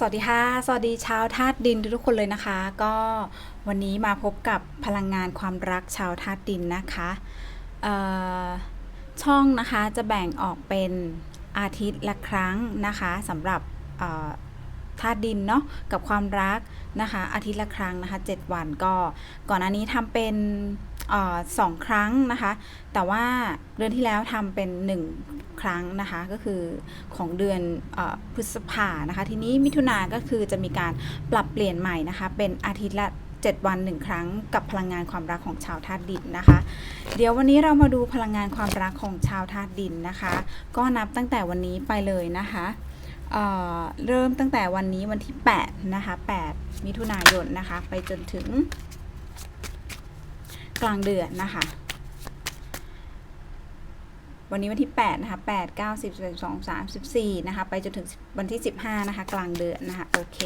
สวัสดีค่ะ สวัสดีชาวธาตุดินทุกคนเลยนะคะ ก็วันนี้มาพบกับพลังงานความรักชาวธาตุดินนะคะช่องนะคะจะแบ่งออกเป็นอาทิตย์ละครั้งนะคะสำหรับธาตุดินเนาะกับความรักนะคะ อาทิตย์ละครั้งนะคะ 7 วันก็ก่อนหน้านี้ทำเป็น สองครั้งนะคะ แต่ว่าเดือนที่แล้วทำเป็น 1 ครั้งนะคะ ก็คือของเดือนออพฤษภานะคะ ทีนี้มิถุนาก็คือจะมีการปรับเปลี่ยนใหม่นะคะ เป็นอาทิตย์ละ7 วัน1ครั้งกับพลังงานความรักของชาวธาตุดินนะคะ เดี๋ยววันนี้เรามาดูพลังงานความรักของชาวธาตุดินนะคะ ก็นับตั้งแต่วันนี้ไปเลยนะคะเเริ่มตั้งแต่วันนี้วันที่ 8 นะคะ 8 มิถุนายนนะคะ ไปจนถึง กลางเดือนนะคะ วันนี้วันที่ 8 นะคะ 8 9 10 11 12 3 14 นะคะ ไปจนถึงวันที่ 15 นะคะ กลางเดือนนะคะ โอเค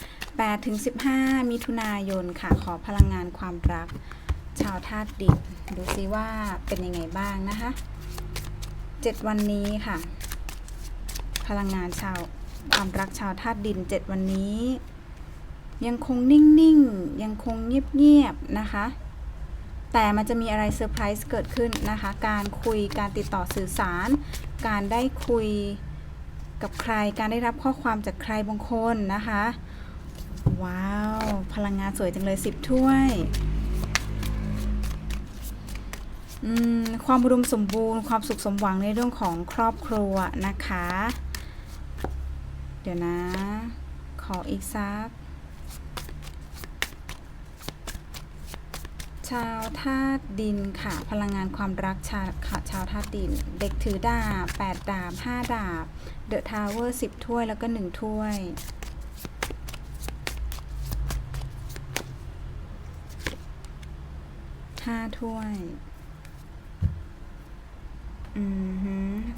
8 ถึง 15 มิถุนายนค่ะ ขอพลังงานความรัก ชาวธาตุดินดูซิว่าเป็นยังไงบ้างนะคะ 7 วันนี้ค่ะ พลังงานชาวความรักชาวธาตุดิน 7 วันนี้ ยังคงนิ่งๆ ยังคงเงียบๆ นะคะ แต่มันจะมีอะไรเซอร์ไพรส์เกิดขึ้นนะคะ การคุยการติดต่อสื่อสาร การได้คุยกับใคร การได้รับข้อความจากใครบางคนนะคะ ว้าว พลังงานสวยจังเลยสิบถ้วยความอุดมสมบูรณ์ความสุขสมหวังในเรื่องของครอบครัวนะคะ เดี๋ยวนะ ขออีกสัก ชาวธาตุดินค่ะ พลังงานความรักชาวค่ะชาวธาตุดิน เด็กถือดาบแปดดาบห้าดาบเดอะทาวเวอร์สิบถ้วยแล้วก็หนึ่งถ้วยห้าถ้วย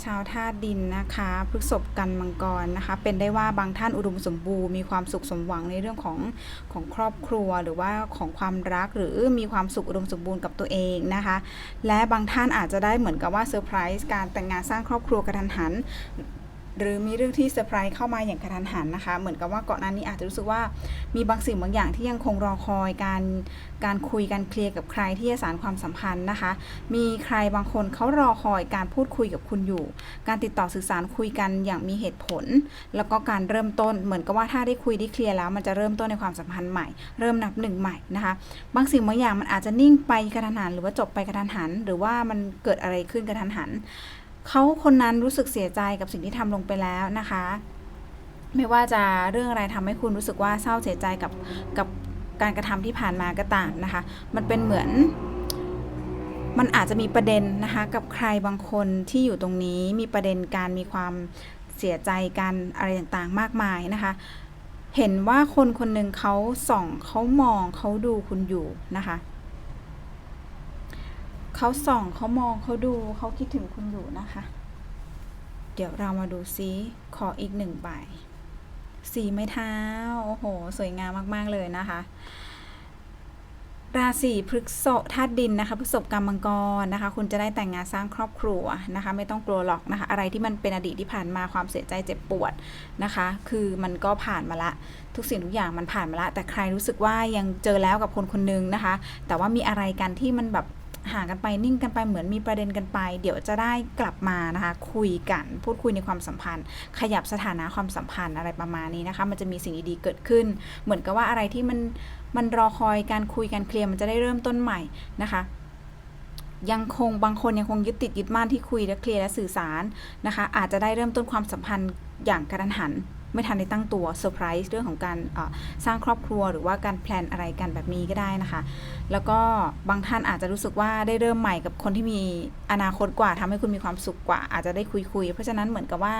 ชาวธาตุดินนะคะพฤกษบกันมังกรนะคะ เป็นได้ว่าบางท่านอุดมสมบูรณ์มีความสุขสมหวังในเรื่องของของครอบครัวหรือว่าของความรักหรือมีความสุขอุดมสมบูรณ์กับตัวเองนะคะ และบางท่านอาจจะได้เหมือนกับว่าเซอร์ไพรส์การแต่งงานสร้างครอบครัวกระทันหัน หรือมีเรื่องที่เซอร์ไพรส์เข้ามาอย่างกระทันหันนะคะ เหมือนกับว่าก่อนหน้านี้อาจจะรู้สึกว่ามีบางสิ่งบางอย่างที่ยังคงรอคอยการการคุยการเคลียร์กับใครที่จะสานความสัมพันธ์นะคะ มีใครบางคนเขารอคอยการพูดคุยกับคุณอยู่ การติดต่อสื่อสารคุยกันอย่างมีเหตุผล แล้วก็การเริ่มต้นเหมือนกับว่าถ้าได้คุยได้เคลียร์แล้ว มันจะเริ่มต้นในความสัมพันธ์ใหม่ เริ่มนับหนึ่งใหม่นะคะ บางสิ่งบางอย่างมันอาจจะนิ่งไปกระทันหันหรือว่าจบไปกระทันหัน หรือว่ามันเกิดอะไรขึ้นกระทันหัน เขาคนนั้นรู้สึกเสียใจกับสิ่งที่ทำลงไปแล้วนะคะ ไม่ว่าจะเรื่องอะไรทำให้คุณรู้สึกว่าเศร้าเสียใจกับกับการกระทำที่ผ่านมาก็ตามนะคะ มันเป็นเหมือน มันอาจจะมีประเด็นนะคะกับใครบางคนที่อยู่ตรงนี้มีประเด็นการมีความเสียใจกันอะไรต่างๆมากมายนะคะ เห็นว่าคนคนหนึ่งเขาส่องเขามองเขาดูคุณอยู่นะคะ เขาส่องเขามองเขาดูเขาคิดถึงคุณอยู่นะคะ เดี๋ยวเรามาดูซิขออีกหนึ่งใบสีไม้เท้า โอ้โห สวยงามมาก ๆ เลยนะคะ ราศีพฤษภธาตุดินนะคะพฤษภกรรมมังกรนะคะ คุณจะได้แต่งงานสร้างครอบครัวนะคะ ไม่ต้องกลัวหรอกนะคะ อะไรที่มันเป็นอดีตที่ผ่านมาความเสียใจเจ็บปวดนะคะ คือมันก็ผ่านมาละ ทุกสิ่งทุกอย่างมันผ่านมาละ แต่ใครรู้สึกว่ายังเจอแล้วกับคนคนนึงนะคะ แต่ว่ามีอะไรกันที่มันแบบ ห่างกันไปนิ่งกันไปเหมือนมีประเด็นกันไป เดี๋ยวจะได้กลับมานะคะคุยกันพูดคุยในความสัมพันธ์ ขยับสถานะความสัมพันธ์อะไรประมาณนี้นะคะ มันจะมีสิ่งดีๆเกิดขึ้น เหมือนกับว่าอะไรที่มันมันรอคอยการคุยการเคลียร์มันจะได้เริ่มต้นใหม่นะคะยังคงบางคนยังคงยึดติดยึดมั่นที่คุยและเคลียร์และสื่อสารนะคะ อาจจะได้เริ่มต้นความสัมพันธ์อย่างกระทันหัน ไม่ทันได้ตั้งตัวเซอร์ไพรส์เรื่องของการสร้างครอบครัวหรือว่าการแพลนอะไรกันแบบนี้ก็ได้นะคะ แล้วก็บางท่านอาจจะรู้สึกว่าได้เริ่มใหม่กับคนที่มีอนาคตกว่าทำให้คุณมีความสุขกว่า อาจจะได้คุยคุยเพราะฉะนั้นเหมือนกับว่า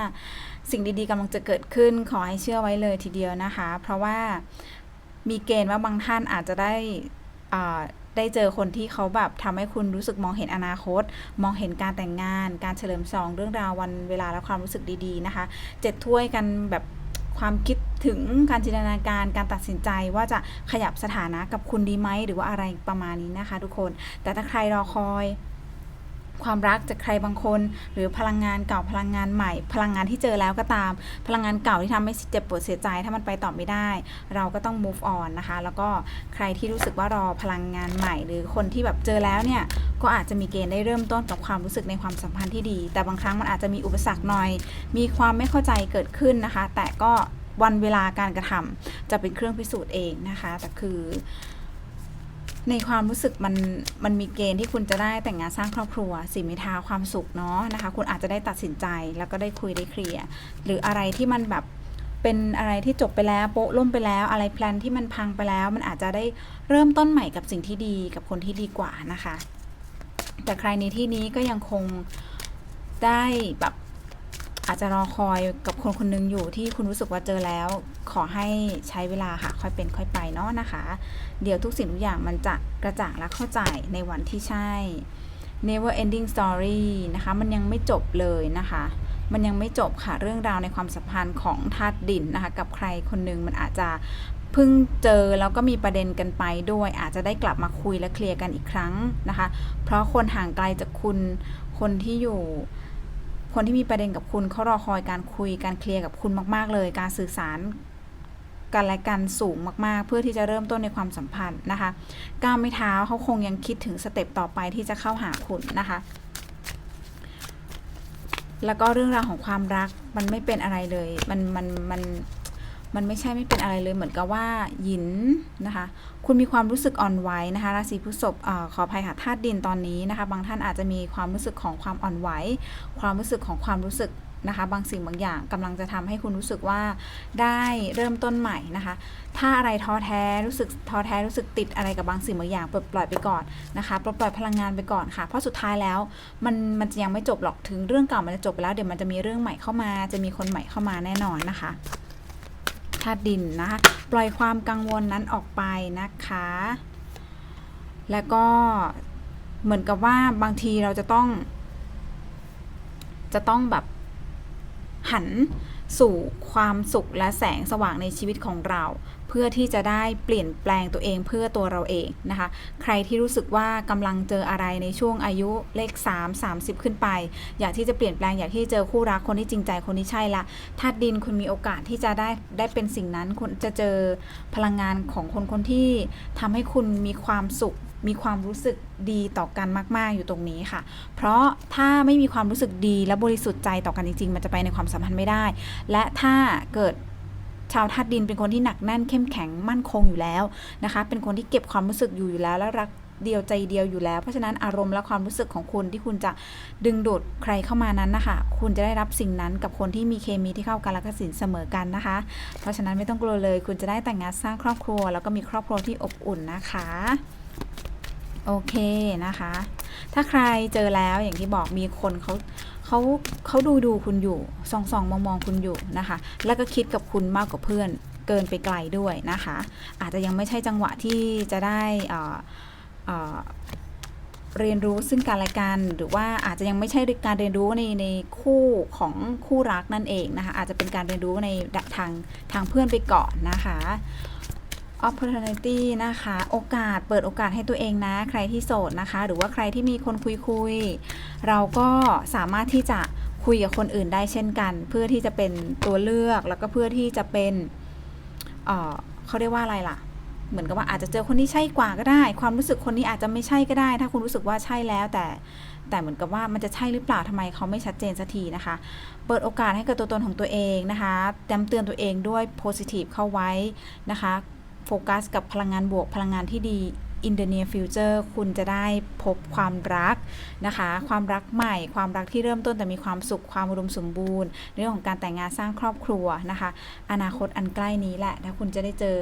สิ่งดีๆกำลังจะเกิดขึ้นขอให้เชื่อไว้เลยทีเดียวนะคะ เพราะว่ามีเกณฑ์ว่าบางท่านอาจจะได้ได้เจอคนที่เขาแบบทำให้คุณรู้สึกมองเห็นอนาคต มองเห็นการแต่งงาน การเฉลิมฉลองเรื่องราววันเวลาและความรู้สึกดีๆนะคะ เจ็ดถ้วยกันแบบ ความคิดถึงการจินตนาการการตัดสินใจว่าจะขยับสถานะกับคุณดีไหมหรือว่าอะไรประมาณนี้นะคะ ทุกคน แต่ถ้าใครรอคอยความรักจากใครบางคน หรือพลังงานเก่าพลังงานใหม่ พลังงานที่เจอแล้วก็ตาม พลังงานเก่าที่ทำให้เจ็บปวดเสียใจ ถ้ามันไปต่อไม่ได้ เราก็ต้อง move on นะคะ แล้วก็ใครที่รู้สึกว่ารอพลังงานใหม่ หรือคนที่แบบเจอแล้วเนี่ย ก็อาจจะมีเกณฑ์ได้เริ่มต้นกับความรู้สึกในความสัมพันธ์ที่ดี แต่บางครั้งมันอาจจะมีอุปสรรคหน่อย มีความไม่เข้าใจเกิดขึ้นนะคะ แต่ก็วันเวลาการกระทำจะเป็นเครื่องพิสูจน์เองนะคะ แต่คือ ในความรู้สึกมันมันมีเกณฑ์ที่คุณจะได้แต่งงานสร้างครอบครัวสีมิทาความสุขเนาะนะคะ คุณอาจจะได้ตัดสินใจแล้วก็ได้คุยได้เคลียร์หรืออะไรที่มันแบบเป็นอะไรที่จบไปแล้วโป๊ะล่มไปแล้วอะไรแพลนที่มันพังไปแล้ว มันอาจจะได้เริ่มต้นใหม่กับสิ่งที่ดีกับคนที่ดีกว่านะคะ แต่ใครในที่นี้ก็ยังคงได้แบบอาจจะรอคอยกับคนคนหนึงอยู่ที่คุณรู้สึกว่าเจอแล้ว ขอให้ใช้เวลาค่ะค่อยเป็นค่อยไปเนาะนะคะ เดี๋ยวทุกสิ่งทุกอย่างมันจะกระจ่างและเข้าใจในวันที่ใช่ never ending story นะคะมันยังไม่จบเลยนะคะ มันยังไม่จบค่ะเรื่องราวในความสัมพันธ์ของธาตุดินนะคะ กับใครคนหนึ่งมันอาจจะ เพิ่งเจอแล้วก็มีประเด็นกันไปด้วย อาจจะได้กลับมาคุยและเคลียร์กันอีกครั้งนะคะ เพราะคนห่างไกลจากคุณคนที่อยู่คนที่มีประเด็นกับคุณเขารอคอยการคุยการเคลียร์กับคุณมาก ๆ เลย การสื่อสารกันและกันสูงมาก ๆ เพื่อที่จะเริ่มต้นในความสัมพันธ์นะคะก้าวไม่เท้าเขาคงยังคิดถึงสเต็ปต่อไปที่จะเข้าหาคุณนะคะ แล้วก็เรื่องราวของความรักมันไม่เป็นอะไรเลย มันมันมันมัน มันไม่ใช่ไม่เป็นอะไรเลยเหมือนกับว่าหยินนะคะ คุณมีความรู้สึกอ่อนไหวนะคะราศีพฤษภขออภัยค่ะธาตุดินตอนนี้นะคะ บางท่านอาจจะมีความรู้สึกของความอ่อนไหว ความรู้สึกของความรู้สึกนะคะบางสิ่งบางอย่างกำลังจะทำให้คุณรู้สึกว่าได้เริ่มต้นใหม่นะคะ ถ้าอะไรท้อแท้รู้สึกท้อแท้รู้สึกติดอะไรกับบางสิ่งบางอย่างปลดปล่อยไปก่อนนะคะปลดปล่อยพลังงานไปก่อนค่ะ เพราะสุดท้ายแล้วมันมันจะยังไม่จบหรอกถึงเรื่องเก่ามันจะจบไปแล้วเดี๋ยวมันจะมีเรื่องใหม่เข้ามา จะมีคนใหม่เข้ามาแน่นอนนะคะ ธาตุดินนะคะปล่อยความกังวลนั้นออกไปนะคะ แล้วก็เหมือนกับว่าบางทีเราจะต้อง จะต้องแบบหัน สู่ความสุขและแสงสว่างในชีวิตของเรา เพื่อที่จะได้เปลี่ยนแปลงตัวเองเพื่อตัวเราเองนะคะ ใครที่รู้สึกว่ากำลังเจออะไรในช่วงอายุเลข 3 30 ขึ้นไป อยากที่จะเปลี่ยนแปลงอยากที่เจอคู่รักคนที่จริงใจคนที่ใช่ละธาตุดินคุณมีโอกาสที่จะได้ได้เป็นสิ่งนั้นคุณจะเจอพลังงานของคนคนที่ทำให้คุณมีความสุข มีความรู้สึกดีต่อกันมาก ๆ อยู่ตรงนี้ค่ะ เพราะถ้าไม่มีความรู้สึกดีและบริสุทธิ์ใจต่อกันจริง ๆ มันจะไปในความสัมพันธ์ไม่ได้ และถ้าเกิดชาวธาตุดินเป็นคนที่หนักแน่นเข้มแข็งมั่นคงอยู่แล้วนะคะ เป็นคนที่เก็บความรู้สึกอยู่อยู่แล้วและรักเดียวใจเดียวอยู่แล้ว เพราะฉะนั้นอารมณ์และความรู้สึกของคุณที่คุณจะดึงดูดใครเข้ามานั้นนะคะ คุณจะได้รับสิ่งนั้นกับคนที่มีเคมีที่เข้ากันและก็สินเสมอกันนะคะ เพราะฉะนั้นไม่ต้องกลัวเลย คุณจะได้แต่งงานสร้างครอบครัว แล้วก็มีครอบครัวที่อบอุ่นนะคะ โอเคนะคะ ถ้าใครเจอแล้วอย่างที่บอกมีคนเขาเขาเขาดูดูคุณอยู่ส่องส่องมองมองคุณอยู่นะคะ แล้วก็คิดกับคุณมากกว่าเพื่อนเกินไปไกลด้วยนะคะ อาจจะยังไม่ใช่จังหวะที่จะได้เอ่อเอ่อเรียนรู้ซึ่งกันและกันหรือว่าอาจจะยังไม่ใช่การเรียนรู้ในในคู่ของคู่รักนั่นเองนะคะอาจจะเป็นการเรียนรู้ในทางทางเพื่อนไปก่อนนะคะ opportunity นะคะ โอกาสเปิดโอกาสให้ตัวเองนะ ใครที่โสดนะคะ หรือว่าใครที่มีคนคุยคุย เราก็สามารถที่จะคุยกับคนอื่นได้เช่นกัน เพื่อที่จะเป็นตัวเลือกแล้วก็เพื่อที่จะเป็นเเขาเรียกว่าอะไรล่ะ เหมือนกับว่าอาจจะเจอคนที่ใช่กว่าก็ได้ ความรู้สึกคนนี้อาจจะไม่ใช่ก็ได้ ถ้าคุณรู้สึกว่าใช่แล้วแต่แต่เหมือนกับว่ามันจะใช่หรือเปล่าทำไมเขาไม่ชัดเจนสักทีนะคะ เปิดโอกาสให้กับตัวตนของตัวเองนะคะแต้มเตือนตัวเองด้วย positive เข้าไว้นะคะ โฟกัสกับพลังงานบวกพลังงานที่ดี in the near future คุณจะได้พบความรักนะคะ ความรักใหม่ ความรักที่เริ่มต้นแต่มีความสุขความอุดมสมบูรณ์ เรื่องของการแต่งงานสร้างครอบครัวนะคะ อนาคตอันใกล้นี้แหละถ้าคุณจะได้เจอ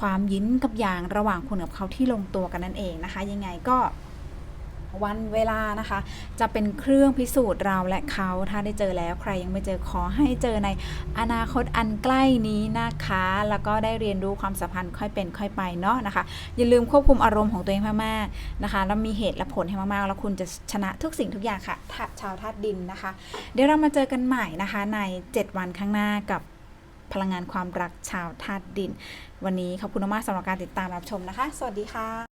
ความยิ้นกับอย่างระหว่างคุณกับเขาที่ลงตัวกันนั่นเองนะคะ ยังไงก็ วันเวลานะคะ จะเป็นเครื่องพิสูจน์เราและเขาถ้าได้เจอแล้วใครยังไม่เจอขอให้เจอในอนาคตอันใกล้นี้นะคะ แล้วก็ได้เรียนรู้ความสัมพันธ์ค่อยเป็นค่อยไปเนาะนะคะ อย่าลืมควบคุมอารมณ์ของตัวเองมากๆนะคะแล้วมีเหตุและผลให้มากๆ แล้วคุณจะชนะทุกสิ่งทุกอย่างค่ะชาวธาตุดินนะคะ เดี๋ยวเรามาเจอกันใหม่นะคะใน 7 วันข้างหน้ากับพลังงานความรักชาวธาตุดิน วันนี้ขอบคุณมากสำหรับการติดตามรับชมนะคะ สวัสดีค่ะ